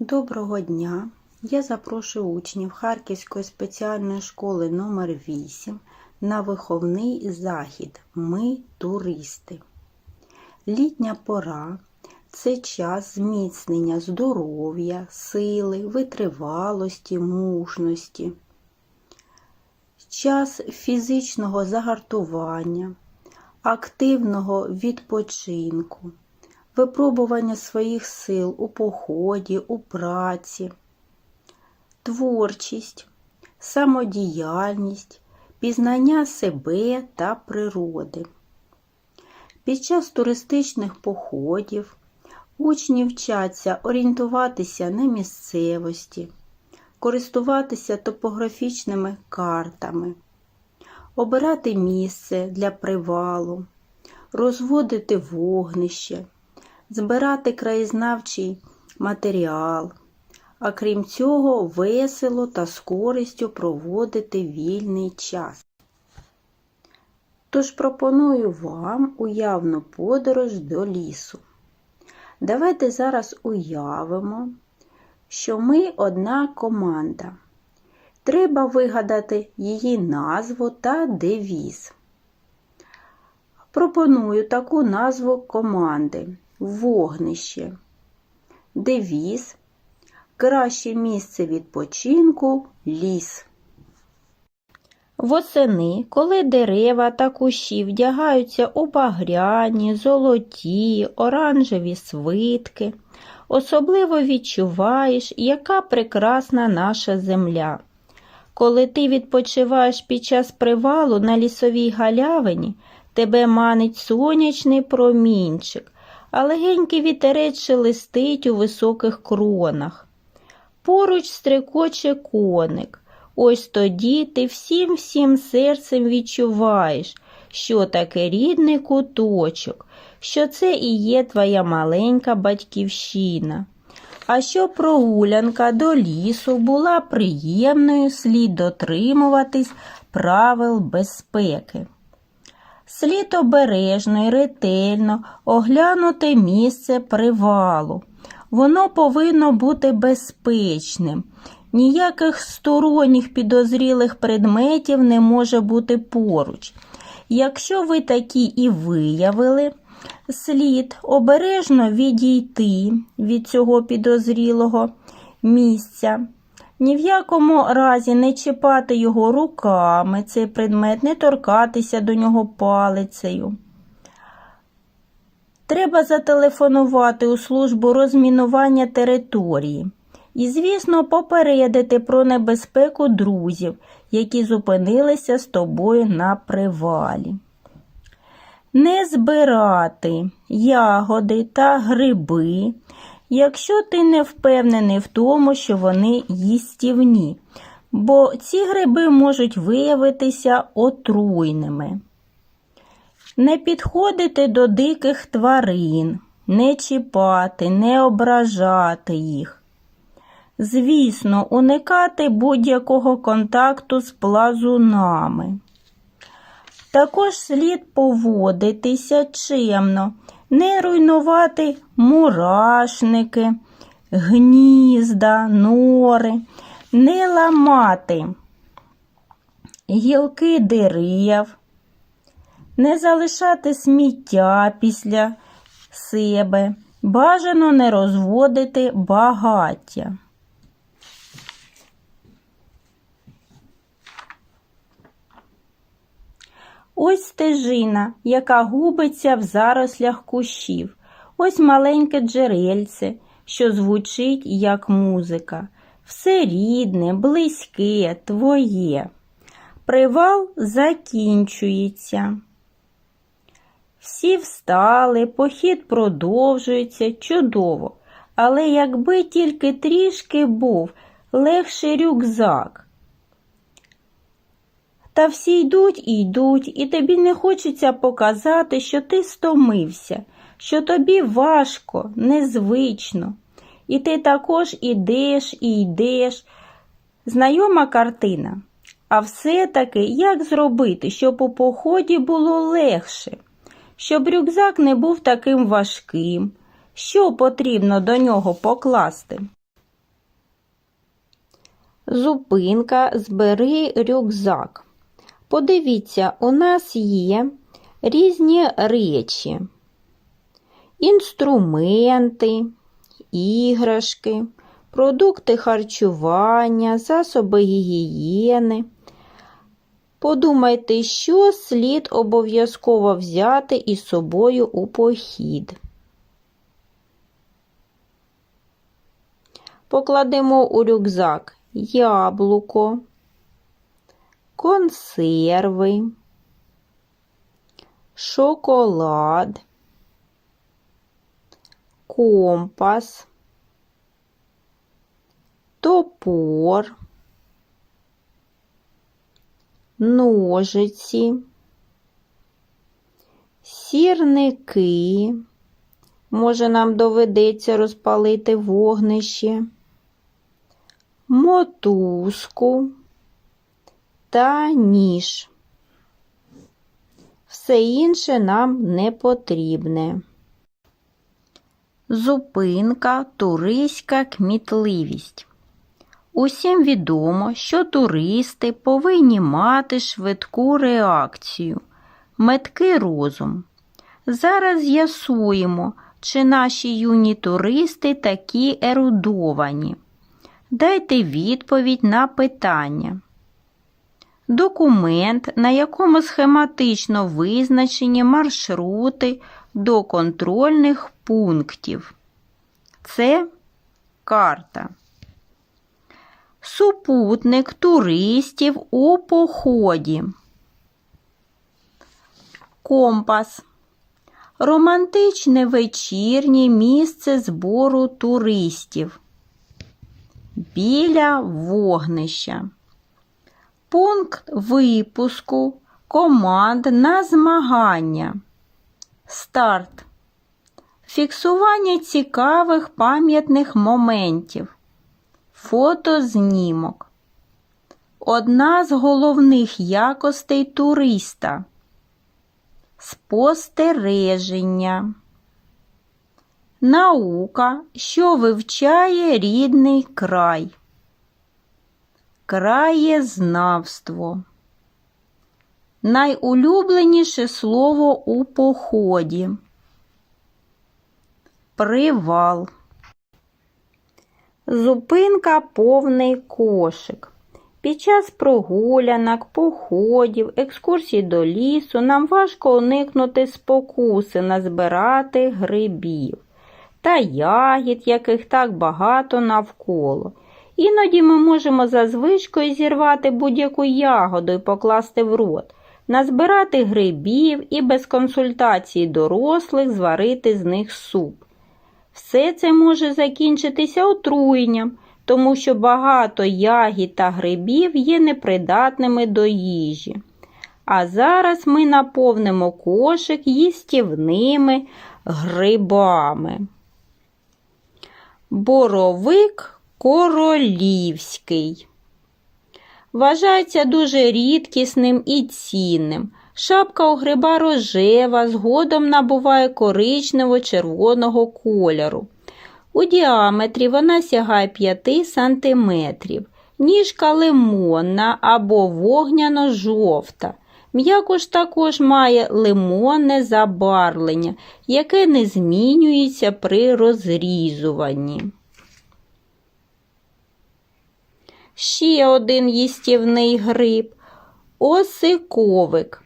Доброго дня! Я запрошую учнів Харківської спеціальної школи номер 8 на виховний захід Ми туристи. Літня пора це час зміцнення здоров'я, сили, витривалості, мужності, час фізичного загартування, активного відпочинку випробування своїх сил у поході, у праці, творчість, самодіяльність, пізнання себе та природи. Під час туристичних походів учні вчаться орієнтуватися на місцевості, користуватися топографічними картами, обирати місце для привалу, розводити вогнище збирати краєзнавчий матеріал, а крім цього, весело та з користю проводити вільний час. Тож пропоную вам уявну подорож до лісу. Давайте зараз уявимо, що ми одна команда. Треба вигадати її назву та девіз. Пропоную таку назву команди вогнище. Девіз краще місце відпочинку ліс. Восени, коли дерева та кущі вдягаються у багряні, золоті, оранжеві свитки, особливо відчуваєш, яка прекрасна наша земля. Коли ти відпочиваєш під час привалу на лісовій галявині, тебе манить сонячний промінчик, а легенький вітерець шелестить у високих кронах. Поруч стрекоче коник. Ось тоді ти всім всім серцем відчуваєш, що таке рідний куточок, що це і є твоя маленька батьківщина. А щоб прогулянка до лісу була приємною, слід дотримуватись правил безпеки. Слід обережно і ретельно оглянути місце привалу. Воно повинно бути безпечним. Ніяких сторонніх підозрілих предметів не може бути поруч. Якщо ви такі і виявили, слід обережно відійти від цього підозрілого місця. Ні в якому разі не чіпати його руками, цей предмет, не торкатися до нього палицею. Треба зателефонувати у службу розмінування території і, звісно, попередити про небезпеку друзів, які зупинилися з тобою на привалі. Не збирати ягоди та гриби якщо ти не впевнений в тому, що вони їстівні, бо ці гриби можуть виявитися отруйними. Не підходити до диких тварин, не чіпати, не ображати їх. Звісно, уникати будь-якого контакту з плазунами. Також слід поводитися чемно не руйнувати мурашники, гнізда, нори, не ламати гілки дерев, не залишати сміття після себе, бажано не розводити багаття. Ось стежина, яка губиться в зарослях кущів. Ось маленьке джерельце, що звучить як музика. Все рідне, близьке, твоє. Привал закінчується. Всі встали, похід продовжується чудово, але якби тільки трішки був легший рюкзак. Та всі йдуть і йдуть, і тобі не хочеться показати, що ти стомився, що тобі важко, незвично. І ти також ідеш і йдеш. Знайома картина. А все-таки як зробити, щоб у поході було легше, щоб рюкзак не був таким важким, що потрібно до нього покласти? Зупинка, збери рюкзак. Подивіться, у нас є різні речі, інструменти, іграшки, продукти харчування, засоби гігієни. Подумайте, що слід обов'язково взяти із собою у похід. Покладемо у рюкзак яблуко, консерви, шоколад, компас, топор, ножиці, сірники. Може, нам доведеться розпалити вогнище, мотузку та ніж. Все інше нам не потрібне. Зупинка, туристська кмітливість. Усім відомо, що туристи повинні мати швидку реакцію, меткий розум. Зараз з'ясуємо, чи наші юні туристи такі ерудовані. Дайте відповідь на питання. Документ, на якому схематично визначені маршрути до контрольних пунктів. Це карта. Супутник туристів у поході. Компас. Романтичне вечірнє місце збору туристів. Біля вогнища. Пункт випуску команд на змагання. Старт. Фіксування цікавих пам'ятних моментів. Фотознімок. Одна з головних якостей туриста. Спостереження. Наука, що вивчає рідний край. Краєзнавство. Найулюбленіше слово у поході. Привал. Зупинка повний кошик. Під час прогулянок, походів, екскурсій до лісу нам важко уникнути спокуси назбирати грибів та ягід, яких так багато навколо. Іноді ми можемо за звичкою зірвати будь-яку ягоду і покласти в рот, назбирати грибів і без консультації дорослих зварити з них суп. Все це може закінчитися отруєнням, тому що багато ягід та грибів є непридатними до їжі. А зараз ми наповнимо кошик їстівними грибами. Боровик королівський. Вважається дуже рідкісним і цінним. Шапка у гриба рожева, згодом набуває коричнево-червоного кольору. У діаметрі вона сягає 5 см, ніжка лимонна або вогняно-жовта. М'якош також має лимонне забарвлення, яке не змінюється при розрізуванні. Ще один їстівний гриб осиковик.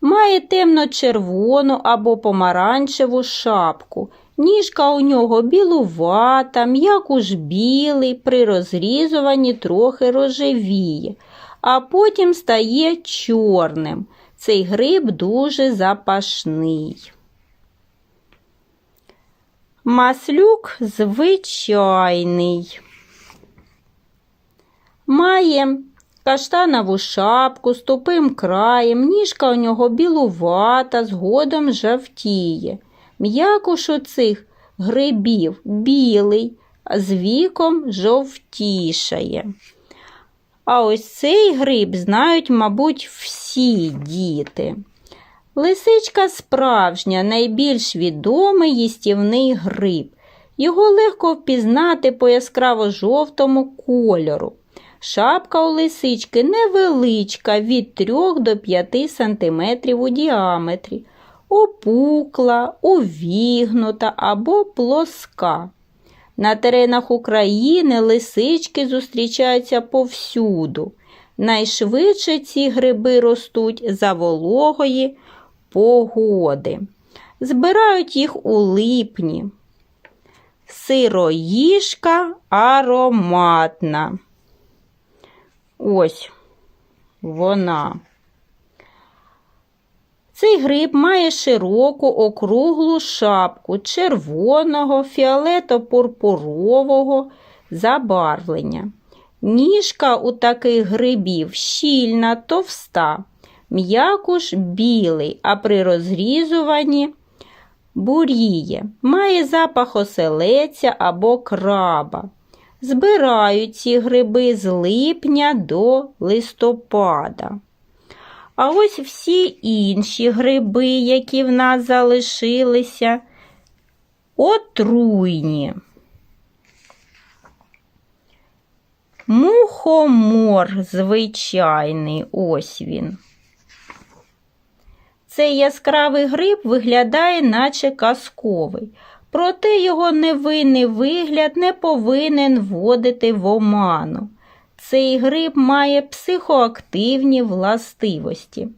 Має темно-червону або помаранчеву шапку. Ніжка у нього білувата, м'якуш білий, при розрізуванні трохи рожевіє, а потім стає чорним. Цей гриб дуже запашний. Маслюк звичайний. Має каштанову шапку з тупим краєм, ніжка у нього білувата, згодом жовтіє. М'якуш у цих грибів білий, а з віком жовтішає. А ось цей гриб знають, мабуть, всі діти. Лисичка справжня, найбільш відомий їстівний гриб. Його легко впізнати по яскраво жовтому кольору. Шапка у лисички невеличка від 3 до 5 см у діаметрі, опукла, увігнута або плоска. На теренах України лисички зустрічаються повсюду. Найшвидше ці гриби ростуть за вологої погоди. Збирають їх у липні. Сироїжка ароматна. Ось вона. Цей гриб має широку округлу шапку червоного, фіолето-пурпурового забарвлення. Ніжка у таких грибів щільна, товста, м'якуш білий, а при розрізуванні буріє, має запах оселеця або краба. Збирають ці гриби з липня до листопада. А ось всі інші гриби, які в нас залишилися, отруйні. Мухомор звичайний, ось він. Цей яскравий гриб виглядає, наче казковий, проте його невинний вигляд не повинен вводити в оману. Цей гриб має психоактивні властивості.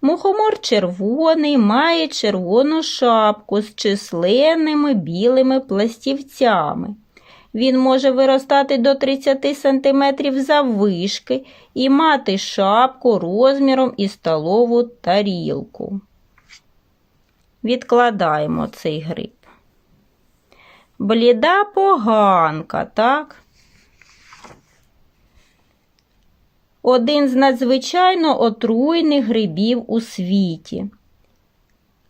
Мухомор червоний має червону шапку з численними білими пластівцями. Він може виростати до 30 см заввишки і мати шапку розміром із столову тарілку. Відкладаємо цей гриб. Бліда поганка, так? Один з надзвичайно отруйних грибів у світі.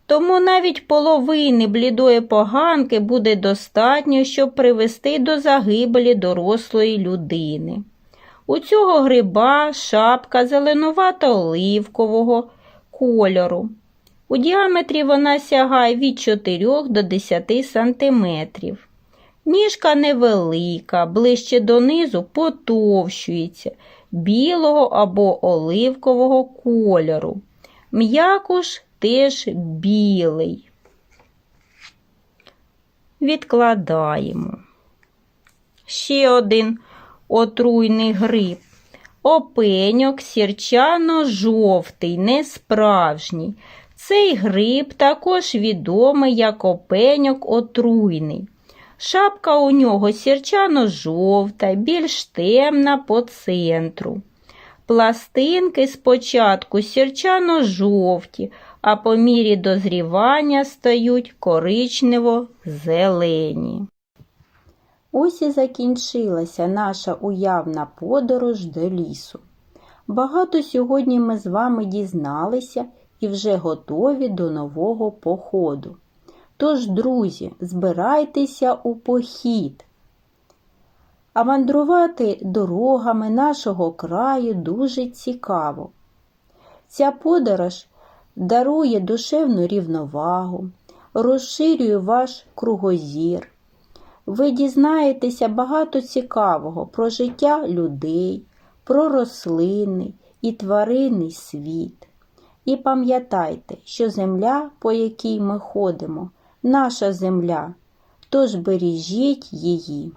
Тому навіть половини блідої поганки буде достатньо, щоб привести до загибелі дорослої людини. У цього гриба шапка зеленувато-оливкового кольору. У діаметрі вона сягає від 4 до 10 сантиметрів. Ніжка невелика, ближче донизу потовщується, білого або оливкового кольору. М'якуш теж білий. Відкладаємо. Ще один отруйний гриб. Опеньок сірчано-жовтий, несправжній. Цей гриб також відомий як опеньок отруйний. Шапка у нього сірчано-жовта, більш темна по центру. Пластинки спочатку сірчано-жовті, а по мірі дозрівання стають коричнево-зелені. Ось і закінчилася наша уявна подорож до лісу. Багато сьогодні ми з вами дізналися і вже готові до нового походу. Тож, друзі, збирайтеся у похід. А мандрувати дорогами нашого краю дуже цікаво. Ця подорож дарує душевну рівновагу, розширює ваш кругозір. Ви дізнаєтеся багато цікавого про життя людей, про рослинний і тваринний світ. І пам'ятайте, що земля, по якій ми ходимо, наша земля, тож бережіть її.